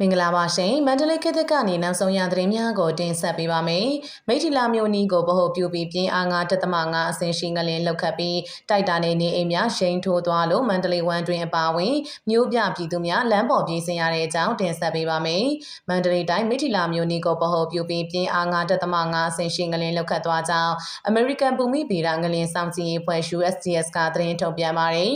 မင်္ဂလာပါရှင်မန္တလေးခေတ်သစ်ကနေနောက်ဆုံးရသတင်းများကိုတင်ဆက်ပေးပါမယ်မိထီလာမျိုးနီးကိုဗဟုပြုပြီးပြင်းအား9တက်သမ9အဆင့်ရှိငလင်လောက်ခတ်ပြီးတိုက်တာနေနေအိမ်များရှိန်ထိုးသွားလို့မန္တလေးဝမ်တွင်အပါဝင်မြို့ပြပြည်သူများလမ်းပေါ်ပြေးဆင်းရတဲ့အကြောင်းတင်ဆက်ပေးပါမယ်မန္တလေးတိုင်းမိထီလာမျိုးနီးကိုဗဟုပြုပြီးပြင်းအား9တက်သမ9အဆင့်ရှိငလင်လောက်ခတ်သွားကြောင်း American ဘူမိဗီရာငလင်စောင့်ကြည့်ရေးဖွဲ့ USGS ကသတင်းထုတ်ပြန်ပါတယ်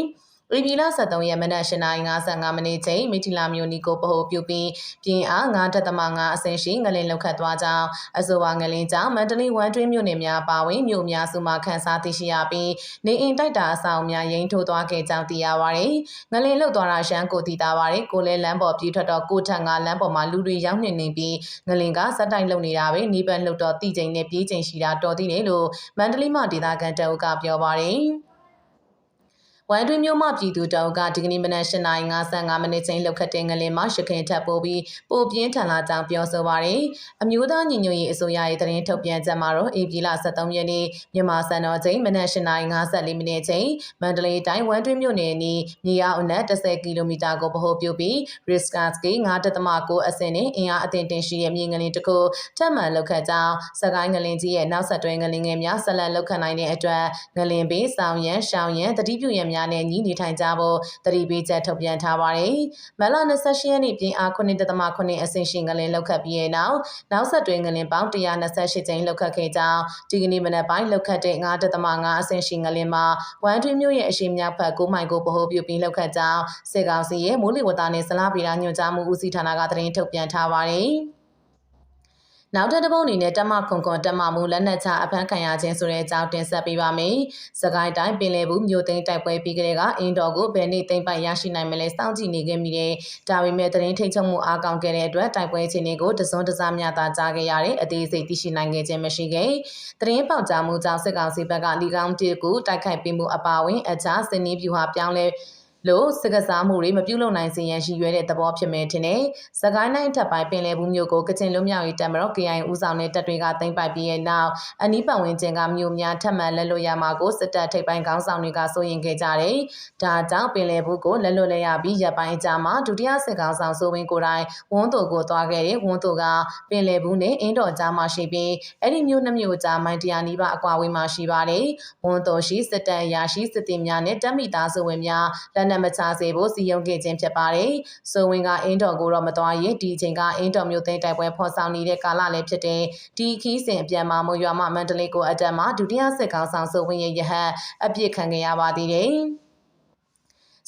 ဧပြီလ23ရက်မနက်8:55မိနစ်ချိန်မိထီလာမျိုးနီကိုပဟိုပြုပြီးပြင်းအား9.5အဆင့်ရှိငလင်လောက်ခတ်သွားကြောင်းအဆိုပါငလင်ကြောင့်မန္တလေးဝမ်တွင်းမြို့နယ်များပါဝင်မြို့များစုမှခန်းစားသိရှိရပြီးနေအိမ်တိုက်တာအဆောင်များရိမ့်ထိုးသွားခဲ့ကြောင်းသိရပါတယ်။ငလင်လှုပ်သွားတာရှမ်းကိုသိတာပါတယ်။ကိုလဲလမ်းပေါ်ပြေးထွက်တော့ကိုထက်ကလမ်းပေါ်မှာလူတွေရောက်နေနေပြီးငလင်ကစက်တိုင်လုံနေတာပဲနေပန်လှုပ်တော့တိကျိန်နဲ့ပြေးကျိန်ရှိတာတော်သေးတယ်လို့မန္တလေးမှဒေသခံတအုပ်ကပြောပါတယ်။ ဝမ်တွင်းမြို့မှပြည်သူတောက်ကဒီကနေ့မနက်8:55မိနစ်ချိန်လောက်ခတ်တဲ့ငလင်မှာရှခင်ထပ်ပိုးပြီးပိုပြင်းထန်လာကြောင်းပြောဆိုပါရယ်အမျိုးသားညီညွတ်ရေးအစိုးရရဲ့သတင်းထုတ်ပြန်ချက်မှာတော့ဧပြီလ23ရက်နေ့မြန်မာစံတော်ချိန်မနက်8:54မိနစ်ချိန်မန္တလေးတိုင်းဝမ်တွင်းမြို့နယ်နီးမြေအောက်အနက်10ကီလိုမီတာကိုဗဟိုပြုပြီး Riskaski 9.9အဆင့်နဲ့အင်အားအသင့်တင်ရှိတဲ့မြေငလင်တစ်ခုထပ်မံလောက်ခတ်ကြောင်းစကိုင်းငလင်ကြီးရဲ့နောက်ဆက်တွဲငလင်ငယ်များဆက်လက်လောက်ခတ်နိုင်တဲ့အတွက်ငလင်ဘေးဆောင်ရန်ရှောင်းရန်တတိပြုရန်များများနဲ့ညီးနေထိုင်ကြဖို့တတိပေးချက်ထုတ်ပြန်ထားပါတယ်။မလ28ရက်နေ့ပြင်အား9.9အဆင့်ရှိငလင်လောက်ခတ်ပြီးတဲ့နောက်နောက်ဆက်တွဲငလင်ပေါင်း128ကျင်းလောက်ခတ်ခဲ့ကြောင်းဒီကနေ့မနက်ပိုင်းလောက်ခတ်တဲ့9.5အဆင့်ရှိငလင်မှာဝမ်ထွေးမြို့ရဲ့အရှိမြောက်ဘက်9မိုင်ကိုဗဟိုပြုပြီးလောက်ခတ်ကြောင်းစေကောင်စီရဲ့မိုးလေဝသနဲ့ဇလားဗီရာညွှန်ကြားမှုဦးစီးဌာနကသတင်းထုတ်ပြန်ထားပါတယ်။ နောက်ထပ်တစ်ပုတ်အနေနဲ့တမခွန်ခွန်တမမှုလက်နက်ချအဖမ်းခံရခြင်းဆိုတဲ့အကြောင်းတင်ဆက်ပေးပါမယ်။စကိုင်းတိုင်းပင်လယ်ဘူးမြို့သိမ်းတိုက်ပွဲပြီးကလေးကအင်းတော်ကိုဘယ်နေ့သိမ်းပိုက်ရရှိနိုင်မလဲစောင့်ကြည့်နေခဲ့မိတယ်။ဒါပေမဲ့သတင်းထိတ်ချုပ်မှုအားကောင်းခဲ့တဲ့အတွက်တိုက်ပွဲအခြေအနေကိုတစွန်းတစားမျှသာကြားခဲ့ရတဲ့အသေးစိတ်သိရှိနိုင်ခဲ့ခြင်းမရှိခဲ့။သတင်းပေါက်ကြားမှုကြောင့်စစ်ကောင်စီဘက်ကလီကောင်းတစ်ကိုတိုက်ခိုက်ပေးမှုအပါအဝင်အခြားစနေပြူဟာပြောင်းလဲ လို့စကစားမှုတွေမပြုလုပ်နိုင်စေရန်ရှိရွယ်တဲ့သဘောဖြစ်မယ်ထင်တယ်။စကိုင်းတိုင်းထပ်ပိုင်းပင်လယ်ဘူးမြို့ကိုကချင်လွတ်မြောက်ရေးတပ်မတော် KI ဦးဆောင်တဲ့တပ်တွေကသိမ်းပိုက်ပြီးတဲ့နောက်အနီးပတ်ဝန်းကျင်ကမြို့များထပ်မံလက်လွတ်ရမှာကိုစစ်တပ်ထိပ်ပိုင်းခေါင်းဆောင်တွေကစိုးရင်ခဲ့ကြတယ်။ဒါကြောင့်ပင်လယ်ဘူးကိုလက်လွတ်လဲရပြီးရပ်ပိုင်းကြာမှာဒုတိယစစ်ကောင်ဆောင်စိုးဝင်းကိုယ်တိုင်ဝန်းတို့ကိုသွားခဲ့တဲ့ဝန်းတို့ကပင်လယ်ဘူးနဲ့အင်းတော်ကြားမှာရှိပြီးအဲ့ဒီမြို့နှမျိုးကြားမိုင်တရာနီးပါးအကွာဝေးမှာရှိပါတယ်။ဝန်းတို့ရှိစစ်တပ်ရာရှိစစ်သည်များနဲ့တပ်မိသားစုဝင်များလက်နက်မချစေဖို့စီယုံခဲ့ခြင်းဖြစ်ပါတယ်။ဆိုဝင်ကအင်းတော်ကိုတော့မတော်ရင်ဒီချိန်ကအင်းတော်မျိုးသိမ်းတိုက်ပွဲဖော်ဆောင်နေတဲ့ကာလလည်းဖြစ်တဲ့ဒီခီးစဉ်အပြန်မှာမွေရွာမှမန္တလေးကိုအတက်မှာဒုတိယစစ်ကောင်ဆောင်ဆိုဝင်ရဲ့ရဟတ်အပြစ်ခံခဲ့ရပါသေးတယ်။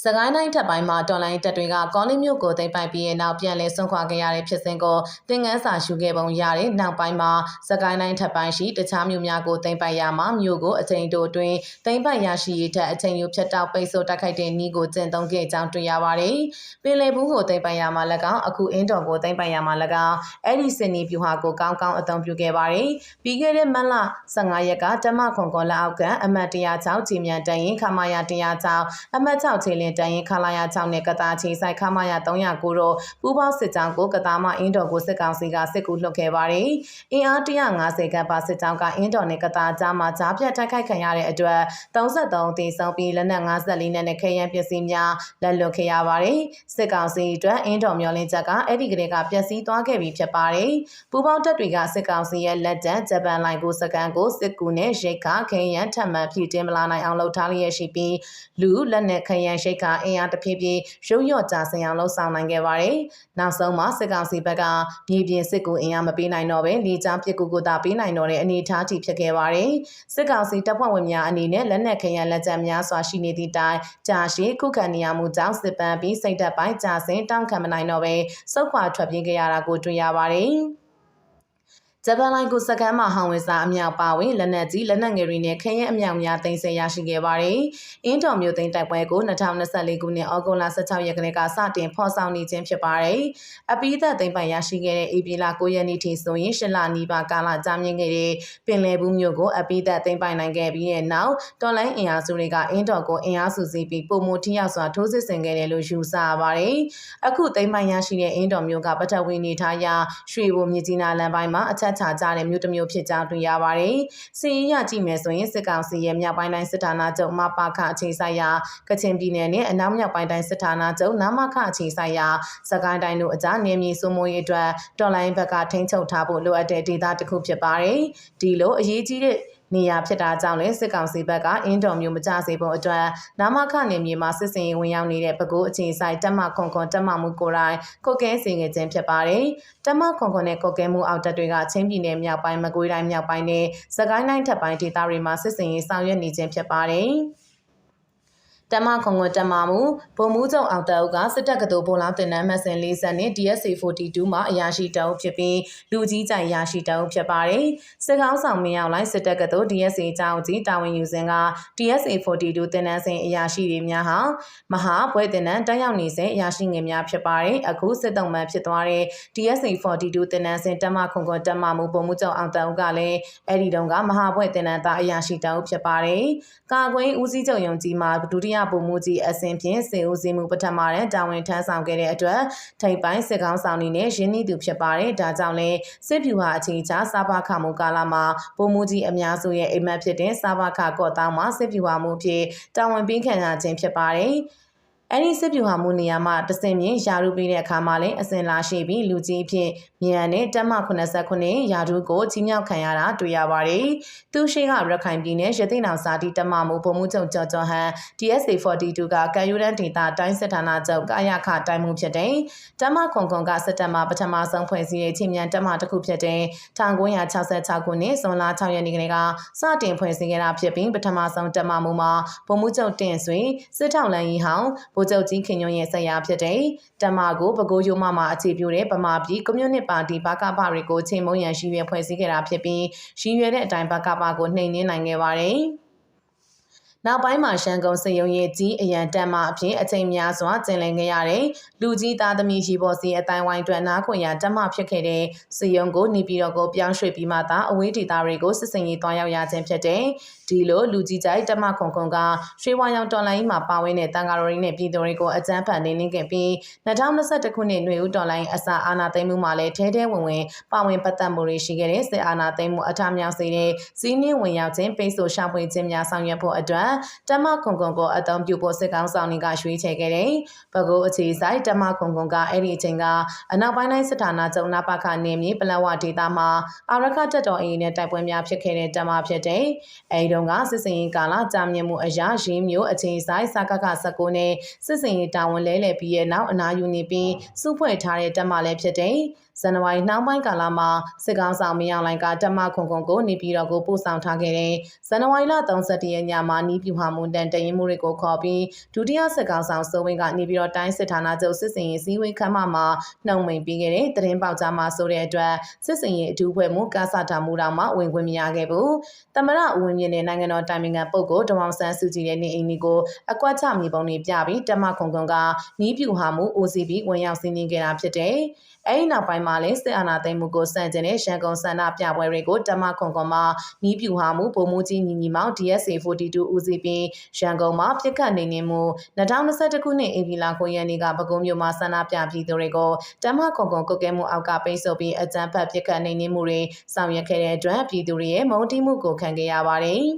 စကိုင်းတိုင်းထပ်ပိုင်းမှာတော်လိုင်းတပ်တွေကကောလင်းမြို့ကိုသိမ်းပိုက်ပြီးတဲ့နောက်ပြန်လည်ဆွန့်ခွာခဲ့ရတဲ့ဖြစ်စဉ်ကိုသင်ငန်းစာရှုခဲ့ပုံရတဲ့နောက်ပိုင်းမှာစကိုင်းတိုင်းထပ်ပိုင်းရှိတခြားမြို့များကိုသိမ်းပိုက်ရမှာမြို့ကိုအချိန်တိုအတွင်းသိမ်းပိုက်ရရှိရေးထက်အချိန်ယူဖြတ်တောက်ပိတ်ဆို့တိုက်ခိုက်တဲ့နှီးကိုကျင့်သုံးခဲ့ကြောင်းတွေ့ရပါတယ်။ပင်လယ်ဘူးကိုသိမ်းပိုက်ရမှာ၎င်းအခုအင်းတော်ကိုသိမ်းပိုက်ရမှာ၎င်းအဲ့ဒီစင်နီပြူဟာကိုကောင်းကောင်းအသုံးပြုခဲ့ပါတယ်။ပြီးခဲ့တဲ့မတ်လ15ရက်ကတမခွန်ကောလက်အောက်ကန်အမတ်106ကြည်မြန်တရင်ခမာယာ106အမတ်6ချေလင်တရင်ခလာယာ6နဲ့ကတာချီဆိုင်ခမာယာ309တို့ပူးပေါင်းစစ်ကြောင်းကိုကတာမအင်းတော်ကိုစစ်ကောင်စီကစစ်ကူလှုပ်ခဲ့ပါတယ်။အင်အား150ခန့်ပါစစ်ကြောင်းကအင်းတော်နဲ့ကတာကြားမှာကြားပြတ်တိုက်ခိုက်ခံရတဲ့အတွက်33တေဆုံးပြီးလက်နက်54နဲ့နဲ့ခဲယမ်းပစ္စည်းများလက်လွတ်ခဲ့ရပါတယ်။စစ်ကောင်စီအတွက်အင်းတော်မျောလင်းချက်ကအဲ့ဒီကလေးကပျက်စီးသွားခဲ့ပြီဖြစ်ပါတယ်။ပူးပေါင်းတပ်တွေကစစ်ကောင်စီရဲ့လက်တံဂျပန်လိုင်ကိုစကန်ကိုစစ်ကူနဲ့ရိတ်ခခဲယမ်းထပ်မံဖြည့်တင်းမလာနိုင်အောင်လှုပ်ထားလျက်ရှိပြီးလူလက်နက်ခဲယမ်းရိတ်ခအင်အားတဖြည်းဖြည်းရုပ်ရော့ကြဆင်အောင်လှုပ်ဆောင်နိုင်ခဲ့ပါတယ်။နောက်ဆုံးမှာစစ်ကောင်စီဘက်ကမြေပြင်စစ်ကူအင်အားမပေးနိုင်တော့ဘဲလေကြောင်းပစ်ကူကိုသာပေးနိုင်တော့တဲ့အနေအထားထိဖြစ်ခဲ့ပါတယ်။စစ်ကောင်စီတပ်ဖွဲ့ဝင်များအနေနဲ့လက်နက်ခဲယမ်းလက်ကျန်များစွာရှိနေသည့်တိုင်ကြာရှည်ခုခံနေရမှုကြောင့်စစ်ပန်းပြီးစိတ်သက်ပိုင်းကြာဆင်းတောင်းခံမနိုင်တော့ဘဲစုခွာထွက်ပြေးခဲ့ရတာကိုတွေ့ရပါတယ်။ ဂျပန်လိုင်းကိုစကန်မှာဟောင်ဝင်စာအမြောက်ပါဝင်လက်နက်ကြီးလက်နက်ငယ်တွေနဲ့ခရင်အမြောက်များတင်ဆက်ရရှိခဲ့ပါတယ်။အင်းတော်မျိုးသိန်းတိုက်ပွဲကို2024ခုနှစ်ဩဂုတ်လ16ရက်ကလေးကစတင်ဖော်ဆောင်နေခြင်းဖြစ်ပါတယ်။အပိသက်သိန်းပိုင်ရရှိခဲ့တဲ့ဧပြီလ9ရက်နေ့ထိဆိုရင်ရှလနီးပါးကာလကြာမြင့်ခဲ့တဲ့ပင်လယ်ဘူးမျိုးကိုအပိသက်သိန်းပိုင်နိုင်ခဲ့ပြီးတဲ့နောက်တော်လိုင်းအင်အားစုတွေကအင်းတော်ကိုအင်အားစုစည်းပြီးပုံမထိရောက်စွာထိုးစစ်ဆင်ခဲ့တယ်လို့ယူဆရပါတယ်။အခုသိန်းပိုင်ရရှိတဲ့အင်းတော်မျိုးကပထဝီနေထားရာရွှေဘုံမြစ်ကြီးနားလမ်းပိုင်းမှာအချက်အချာကျတဲ့မြို့တစ်မျိုးဖြစ်ကြောင်းတွေ့ရပါတယ်။စီရင်ရကြည့်မယ်ဆိုရင်စစ်ကောင်စီရဲ့မြောက်ပိုင်းတိုင်းစစ်ဌာနချုပ်မပါခအခြေဆိုင်ရာကချင်ပြည်နယ်နဲ့အနောက်မြောက်ပိုင်းတိုင်းစစ်ဌာနချုပ်နမခအခြေဆိုင်ရာစကိုင်းတိုင်းတို့အကြားနေမြေစုမိုးရေးအတွက်တော်လိုင်းဘက်ကထိန်းချုပ်ထားဖို့လိုအပ်တဲ့ဒေသတစ်ခုဖြစ်ပါတယ်။ဒီလိုအရေးကြီးတဲ့ နေရာဖြစ်တာကြောင့်လည်းစစ်ကောင်စီဘက်ကအင်းတော်မျိုးမကြစေဖို့အတွက်နာမခနယ်မြေမှာစစ်စင်ရေးဝင်ရောက်နေတဲ့ပကိုးအခြေဆိုင်တက်မခွန်ခွန်တက်မမှုကိုယ်တိုင်ကုတ်ကဲစင်ငယ်ခြင်းဖြစ်ပါတယ်။တက်မခွန်ခွန်နဲ့ကုတ်ကဲမှုအောက်တပ်တွေကချင်းပြည်နယ်မြောက်ပိုင်းမကွေးတိုင်းမြောက်ပိုင်းနဲ့စကိုင်းတိုင်းထပ်ပိုင်းဒေသတွေမှာစစ်စင်ရေးဆောင်ရွက်နေခြင်းဖြစ်ပါတယ်။ တမခုံကတမမှုဗိုလ်မှူးချုပ်အောင်တအုပ်ကစစ်တပ်ကတော်ဗိုလ်လောင်းတင်နန်းမဆင်လေးဆက်နဲ့ DSA 42မှာအရာရှိတအုပ်ဖြစ်ပြီးလူကြီးကြိုင်အရာရှိတအုပ်ဖြစ်ပါတယ်။စစ်ကောင်းဆောင်မင်းအောင်လိုင်းစစ်တပ်ကတော် DSA အကြောင်းကြီးတာဝန်ယူစဉ်က DSA 42တင်နန်းစင်အရာရှိတွေများဟာမဟာဘွဲတင်နန်းတက်ရောက်နေစဉ်အရာရှိငယ်များဖြစ်ပါတယ်။အခုစစ်တုံးမှဖြစ်သွားတဲ့ DSA 42တင်နန်းစင်တမခုံကတမမှုဗိုလ်မှူးချုပ်အောင်တအုပ်ကလည်းအဲ့ဒီတုန်းကမဟာဘွဲတင်နန်းသားအရာရှိတအုပ်ဖြစ်ပါတယ်။ကာကွယ်ဦးစီးချုပ်ယုံကြည်မှာဒုတိယဗိုလ်မှူးကြီးအဆင်ဖြင့်စေဦးစီးမှုပထမတန်းတာဝန်ထမ်းဆောင်ခဲ့တဲ့အတွက်ထိပ်ပိုင်းစစ်ကောင်းဆောင်နေနဲ့ရင်းနှီးသူဖြစ်ပါတယ်။ဒါကြောင့်လဲစစ်ဖြူဟာအချိန်ချစားပါခမှုကာလမှာဗိုလ်မှူးကြီးအများစုရဲ့အိမ်မက်ဖြစ်တဲ့စားပါခကော့တောင်းမှာစစ်ဖြူဟာမှုဖြစ်တာဝန်ပေးခံရခြင်းဖြစ်ပါတယ်။ အဲ့ဒီစစ်ပြူဟာမှုနေရာမှာတစင်မြင့်ယာရုပေးတဲ့အခါမှာလည်းအစင်လာရှိပြီးလူကြီးဖြစ်မြန်နဲ့တက်မ89ယာရုကိုကြီးမြောက်ခံရတာတွေ့ရပါတယ်။သူရှိကရခိုင်ပြည်နယ်ရသိနောင်စာတီတမမှုဗိုလ်မှူးချုပ်ကျော်ကျော်ဟန် DSA 42ကကယူရန်ဒေတာတိုင်းစစ်ဌာနချုပ်ကာယခတိုင်းမှုဖြစ်တဲ့တမခွန်ခွန်ကစစ်တပ်မှပထမဆုံးဖွဲ့စည်းတဲ့ချင်းမြန်တက်မတစ်ခုဖြစ်တဲ့1966ခုနှစ်ဇွန်လ6ရက်နေ့ကလေးကစတင်ဖွဲ့စည်းခဲ့တာဖြစ်ပြီးပထမဆုံးတက်မမှုမှာဗိုလ်မှူးချုပ်တင်ဆွေစစ်ထောက်လန်ကြီးဟောင်းဗိုလ်ချုပ်ကြီးခင်ညွန့်ရဲ့ဆက်ရဖြစ်တဲ့တမကိုပဲခူးရိုးမမှာအခြေပြုတဲ့ဗမာပြည်ကွန်မြူနစ်ပါတီဘကပတွေကိုချိန်မုံရန်ရှိရွယ်ဖွဲ့စည်းခဲ့တာဖြစ်ပြီးရှိရွယ်တဲ့အတိုင်းဘကပကိုနှိမ်နင်းနိုင်ခဲ့ပါတယ်။နောက်ပိုင်းမှာရှမ်းကုန်းစရုံရဲ့ကြီးအရန်တက်မှအဖြစ်အချိန်များစွာကျင်လည်ခဲ့ရတဲ့လူကြီးသားသမီးရှိပေါ်စီအတိုင်းဝိုင်းတွင်နားခွင့်ရတက်မှဖြစ်ခဲ့တဲ့စရုံကိုနေပြည်တော်ကိုပြောင်းရွှေ့ပြီးမှသာအဝေးဒေသတွေကိုစစ်စင်ရေးတွားရောက်ရခြင်းဖြစ်တဲ့ ဒီလိုလူကြီးကြိုက်တက်မှခုံခုံကရွှေဝါရောင်တော်လိုင်းမှာပါဝင်တဲ့တန်ကာရိုရင်းနဲ့ပြည်သူတွေကိုအကြမ်းဖက်နေနေခဲ့ပြီး2021ခုနှစ်ຫນွေဦးတော်လိုင်းအစာအာဏာသိမ်းမှုမှာလည်းထဲထဲဝင်ဝင်ပါဝင်ပတ်သက်မှုတွေရှိခဲ့တဲ့စစ်အာဏာသိမ်းမှုအထမြောက်စေတဲ့စီးနှင်းဝင်ရောက်ခြင်းပိတ်ဆို့ရှာဖွေခြင်းများဆောင်ရွက်ဖို့အတွက်တမခုံခုံကိုအသုံးပြုဖို့စစ်ကောင်ဆောင်တွေကရွှေ့ချယ်ခဲ့တယ်။ဘကိုးအခြေဆိုင်တမခုံခုံကအဲ့ဒီအချိန်ကအနောက်ပိုင်းတိုင်းစစ်ဌာနချုပ်နာပခနေမြေပလဝဒေတာမှာအာရခတက်တော်အင်းနဲ့တိုက်ပွဲများဖြစ်ခဲ့တဲ့တမဖြစ်တဲ့အဲဒီတုန်းကစစ်စင်ရေးကာလကြာမြင့်မှုအရာရင်းမျိုးအခြေဆိုင်စကက19နဲ့စစ်စင်ရေးတာဝန်လဲလှယ်ပြီးရဲ့နောက်အနာယူနေပြီးစုဖွဲ့ထားတဲ့တမလည်းဖြစ်တဲ့ဇန်နဝါရီနှောင်းပိုင်းကာလမှာစစ်ကောင်ဆောင်မင်းအောင်လိုင်ကတမခုံခုံကိုနေပြည်တော်ကိုပို့ဆောင်ထားခဲ့တဲ့ဇန်နဝါရီလ31ရက်ညမှာနီးပြူဟာမွန်တန်တရင်မှုတွေကိုခေါ်ပြီးဒုတိယစစ်ကောင်ဆောင်စိုးဝင်းကနေပြည်တော်တိုင်းစစ်ဌာနချုပ်စစ်စင်ရေးစည်းဝေးခမ်းမမှာနှုံမိန်ပြီးခဲ့တဲ့သတင်းပေါက်ကြားမှာဆိုတဲ့အတွက်စစ်စင်ရေးအထူးဖွဲ့မှုကားဆတာမှုတော်မှာဝင်ခွင့်မရခဲ့ဘူး။တမရဦးဝင်းမြင့်နဲ့နိုင်ငံတော်တိုင်ပင်ခံပုဂ္ဂိုလ်ဒေါအောင်ဆန်းစုကြည်ရဲ့နေအိမ်တွေကိုအကွက်ချမြေပုံတွေပြပြီးတမခုံခုံကနီးပြူဟာမှု OCB ဝင်ရောက်စီးနင်းခဲ့တာဖြစ်တယ်။အဲဒီနောက်ပိုင်းမှာလည်းစစ်အာဏာသိမ်းမှုကိုစန့်ကျင်တဲ့ရှန်ကုန်ဆန္ဒပြပွဲတွေကိုတမခွန်ခွန်မှာနီးပြူဟာမှုဗိုလ်မှူးကြီးညီညီမောင် DSA 42ဦးစီးပြီးရန်ကုန်မှာပြစ်ခတ်နေနေမှု2021ခုနှစ်ဧပြီလ9ရက်နေ့ကပဲခူးမြို့မှာဆန္ဒပြပြည်သူတွေကိုတမခွန်ခွန်ကုတ်ကဲမှုအောက်ကပိတ်ဆို့ပြီးအကြမ်းဖက်ပြစ်ခတ်နေနေမှုတွေဆောင်ရွက်ခဲ့တဲ့အတွက်ပြည်သူတွေရဲ့မုန်းတီးမှုကိုခံခဲ့ရပါတယ်။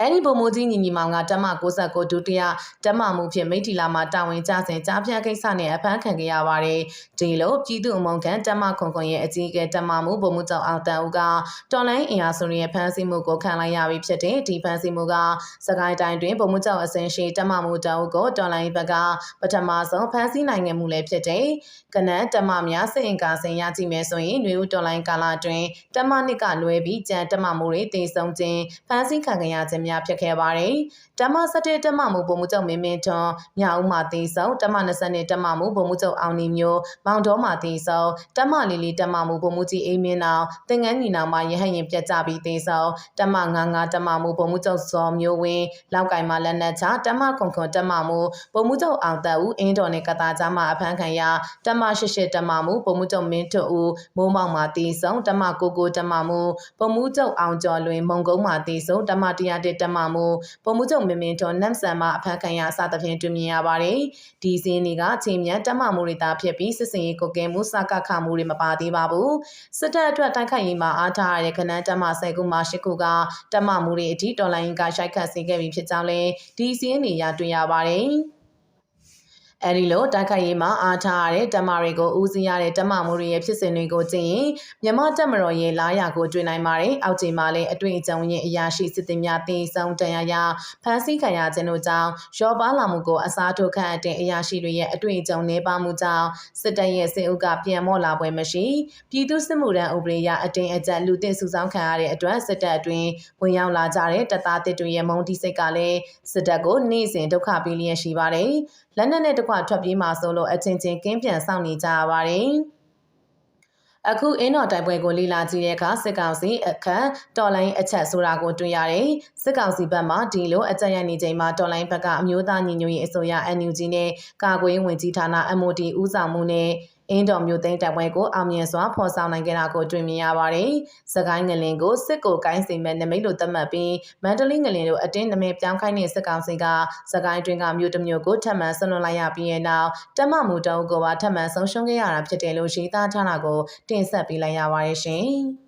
အဲ့ဒီပုံမိုးကြီးညီညီမောင်ကတမ69ဒုတိယတမမှုဖြင့်မိထီလာမှာတာဝန်ကျစဉ်ကြားပြကိစ္စနဲ့အဖမ်းခံခဲ့ရပါတယ်။ဒီလိုပြည်သူအမုံခံတမခွန်ခွန်ရဲ့အကြီးအကဲတမမှုပုံမှုကြောင့်အောင်တန်ဦးကတော်လိုင်းအင်အားစုရဲ့ဖမ်းဆီးမှုကိုခံလိုက်ရပြီဖြစ်တဲ့ဒီဖမ်းဆီးမှုကစကိုင်းတိုင်းတွင်ပုံမှုကြောင့်အစင်ရှိတမမှုတောင်ကိုတော်လိုင်းဘက်ကပထမဆုံးဖမ်းဆီးနိုင်ခဲ့မှုလည်းဖြစ်တဲ့ကနန်းတမများစိတ်အင်္ကာစင်ရကြည့်မယ်ဆိုရင်ຫນွေဦးတော်လိုင်းကာလတွင်တမနှစ်ကလွဲပြီးကြံတမမှုတွေတည်ဆုံခြင်းဖမ်းဆီးခံရခြင်းများဖြစ်ခဲ့ပါတယ်။တမ17တမမှုပုံမှုချုပ်မင်းမင်းထွန်းမြောက်ဦးမှာတည်ဆုံတမ20တမမှုပုံမှုချုပ်အောင်နေမျိုးမောင်တော်မှာတည်ဆုံတမလီလီတမမှုပုံမှုကြီးအိမင်းအောင်သင်ငန်းညီနောင်မှာရဟရင်ပြတ်ကြပြီးတည်ဆုံတမ99တမမှုပုံမှုချုပ်စောမျိုးဝင်းလောက်ကင်မှာလက်နက်ချတမခွန်ခွန်တမမှုပုံမှုချုပ်အောင်သက်ဦးအင်းတော်နဲ့ကတာကြားမှာအဖမ်းခံရတမ88တမမှုပုံမှုချုပ်မင်းထွန်းဦးမိုးမောက်မှာတည်ဆုံတမ99တမမှုပုံမှုချုပ်အောင်ကျော်လွင်မုံကုန်းမှာတည်ဆုံတမ101တမမှုပုံမှုချုပ်မင်းမင်းတော်နမ်ဆန်မှအဖမ်းခံရစသဖြင့်တွေ့မြင်ရပါတယ်။ဒီစင်းတွေကချိန်မြန်တမမှုတွေသာဖြစ်ပြီးစစ်စင်ရေးကိုကဲမှုစကခမှုတွေမပါသေးပါဘူး။စစ်တပ်အတွက်တိုက်ခိုက်ရေးမှာအားထားရတဲ့ခနန်းတမ10ခုမှ10ခုကတမမှုတွေအထိတော်လိုင်းကရှိုက်ခတ်စေခဲ့ပြီးဖြစ်ကြောင်းလည်းဒီစင်းတွေရတွေ့ရပါတယ်။ အဲဒီလိုတိုက်ခိုက်ရေးမှာအားထားရတဲ့တမတွေကိုဦးစီးရတဲ့တမမိုးတွေရဲ့ဖြစ်စဉ်တွေကိုကြည့်ရင်မြမတက်မတော်ရဲ့လာရကိုတွေ့နိုင်ပါတယ်။အောက်ခြေမှာလည်းအတွေ့အကြုံရဲ့အရာရှိစစ်သည်များတည်ဆုံတန်ရာရာဖမ်းဆီးခံရခြင်းတို့ကြောင့်ရောပါလာမှုကိုအစားထိုးခန့်အပ်တဲ့အရာရှိတွေရဲ့အတွေ့အကြုံနှဲပါမှုကြောင့်စစ်တပ်ရဲ့စစ်အုပ်ကပြန်မော့လာပွဲမရှိပြည်သူစစ်မှုထမ်းဥပဒေအရအတင်းအကျပ်လူတစ်စုဆောင်းခံရတဲ့အတွက်စစ်တပ်အတွင်းဝင်ရောက်လာကြတဲ့တပ်သားတစ်တွေရဲ့မုံတီစိတ်ကလည်းစစ်တပ်ကိုနေ့စဉ်ဒုက္ခပေးလျက်ရှိပါတယ်။ လက်နက်နဲ့တကွထွက်ပြေးမှာဆိုလို့အချင်းချင်းကင်းပြန်ဆောင်နေကြရပါတယ်။အခုအင်းတော်တိုက်ပွဲကိုလီလာကြည့်တဲ့အခါစစ်ကောင်စီအခန့်တော်လိုင်းအချက်ဆိုတာကိုတွေ့ရတယ်။စစ်ကောင်စီဘက်မှဒီလိုအကြက်ရနေချိန်မှာတော်လိုင်းဘက်ကအမျိုးသားညီညွတ်ရေးအစိုးရ NUG နဲ့ကာကွယ်ဝင်ကြီးဌာန MOD ဦးဆောင်မှုနဲ့ အင်းတော်မျိုးသိန်းတပ်ပွဲကိုအောင်မြင်စွာဖော်ဆောင်နိုင်ခဲ့တာကိုတွေ့မြင်ရပါတယ်။စကိုင်းငလင်ကိုစစ်ကိုကိုင်းစီမဲ့နမိတ်လိုသတ်မှတ်ပြီးမန္တလေးငလင်တို့အတင်းနမိတ်ပြောင်းခိုင်းတဲ့စစ်ကောင်စီကစကိုင်းတွင်ကမြို့တစ်မြို့ကိုထပ်မံဆွလွန်လိုက်ရပြီးတဲ့နောက်တမမှုတုံးကိုပါထပ်မံဆုံးရှုံးခဲ့ရတာဖြစ်တယ်လို့ရေးသားထားတာကိုတင်ဆက်ပေးလိုက်ရပါတယ်ရှင်။